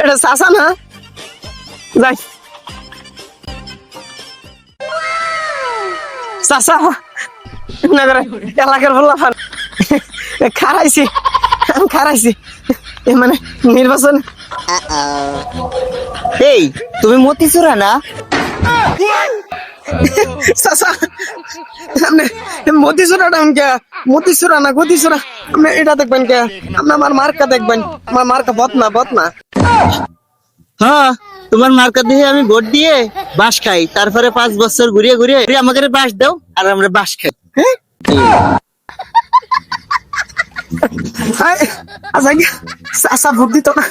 এটা চাচা না? যাই। চাচা না করে, এলাকার বললাম খারাইছি খারাইছি। মানে নির্বাচন। এই, তুমি মতিচুরা না? না এটা দেখবেন দেখবেন। হ্যাঁ আমি ভোট দিয়ে বাস খাই। তারপরে পাঁচ বছর ঘুরিয়ে ঘুরিয়ে আমাকে বাস দাও, আর আমরা বাস খাই। হ্যাঁ? আচ্ছা ভোট দিত না